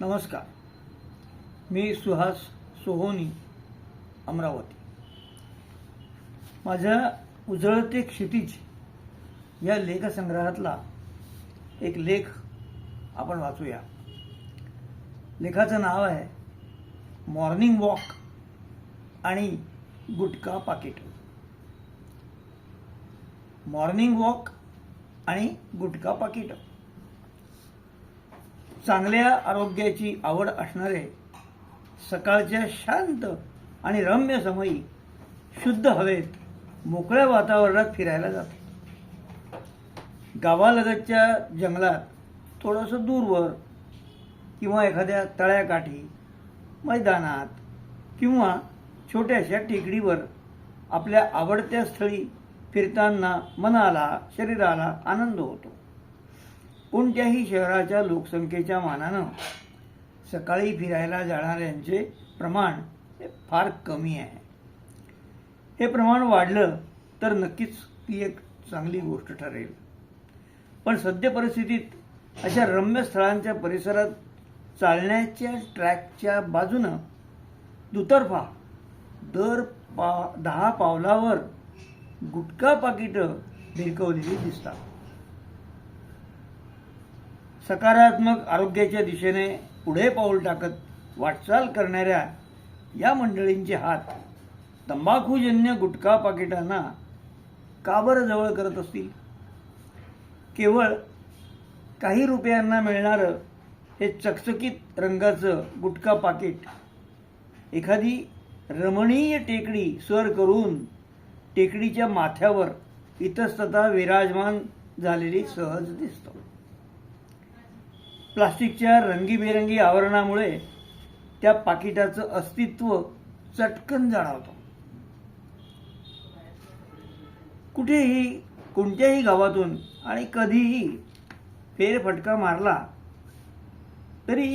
नमस्कार. मी सुहास सोहोनी अमरावती. माझ्या उजळते क्षितिज या लेखसंग्रहातला एक लेख आपण वाचूया. लेखाचं नाव आहे मॉर्निंग वॉक आणि गुटखा पाकिट. मॉर्निंग वॉक आणि गुटखा पाकिट. चांगल्या आरोग्याची आवड असणारे सकाळच्या शांत आणि रम्य समयी शुद्ध हवेत मोकळ्या वातावरणात फिरायला जाते. गावालगतच्या जंगलात थोडंसं दूरवर किंवा एखाद्या तळ्याकाठी मैदानात किंवा छोट्याशा टेकडीवर आपल्या आवडत्या स्थळी फिरताना मनाला शरीराला आनंद होतो. कोणत्याही शहराच्या लोकसंख्येच्या मानानं सकाळी फिरायला जाणाऱ्यांचे प्रमाण हे फार कमी आहे. हे प्रमाण वाढलं तर नक्कीच ती एक चांगली गोष्ट ठरेल. पण सद्य परिस्थितीत अशा रम्य स्थळांच्या परिसरात चालण्याच्या ट्रॅकच्या बाजूनं दुतर्फा दर पा दहा पावलावर गुटखा पाकिटं भिरकवलेली दिसतात. सकारात्मक आरोग्याच्या दिशेने पुढे पाऊल टाकत वाटचाल करणाऱ्या या मंडळींचे हात तंबाखूजन्य गुटखा पाकिटांना का बरं जवळ करत असतील? केवळ काही रुपयांना मिळणारं हे चकचकीत रंगाचं गुटखा पाकिट एखादी रमणीय टेकडी सर करून टेकडीच्या माथ्यावर इतस्तता विराजमान झालेली सहज दिसतो. प्लास्टिकच्या रंगीबेरंगी आवरणामुळे त्या पाकिटाचं अस्तित्व चटकन जाणवतं. कुठेही कोणत्याही गावातून आणि कधीही फेरफटका मारला तरी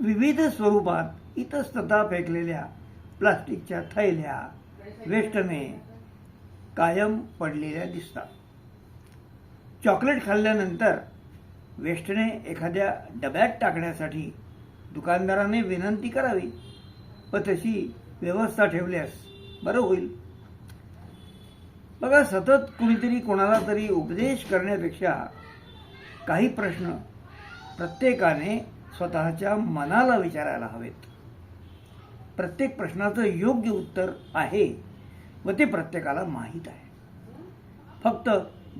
विविध स्वरूपात इतस्तता फेकलेल्या प्लास्टिकच्या थैल्या वेष्टने कायम पडलेल्या दिसतात. चॉकलेट खाल्ल्यानंतर वेष्टने एखाद्या डब्यात टाकण्यासाठी दुकानदाराने विनंती करावी. व तशी व्यवस्था ठेवल्यास बरं होईल. बघा सतत कुणीतरी कोणाला तरी उपदेश करण्यापेक्षा काही प्रश्न प्रत्येकाने स्वतःच्या मनाला विचारायला हवेत. प्रत्येक प्रश्नाचं योग्य उत्तर आहे व ते प्रत्येकाला माहीत आहे. फक्त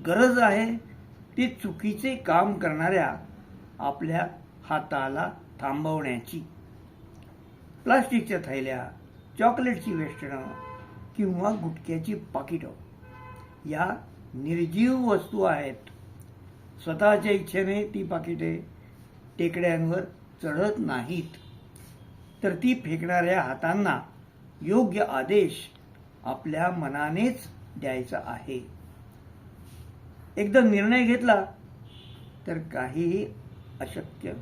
गरज आहे ती चुकीचे काम करणाऱ्या आपल्या हाताला थांबवण्याची. प्लास्टिकच्या थैल्या चॉकलेटची वेष्टणं किंवा गुटख्याची पाकिटं या निर्जीव वस्तू आहेत. स्वतःच्या इच्छेने ती पाकिटे टेकड्यांवर चढत नाहीत. तर ती फेकणाऱ्या हातांना योग्य आदेश आपल्या मनानेच द्यायचा आहे. एकदा निर्णय घेतला तर काहीही अशक्य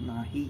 नाही.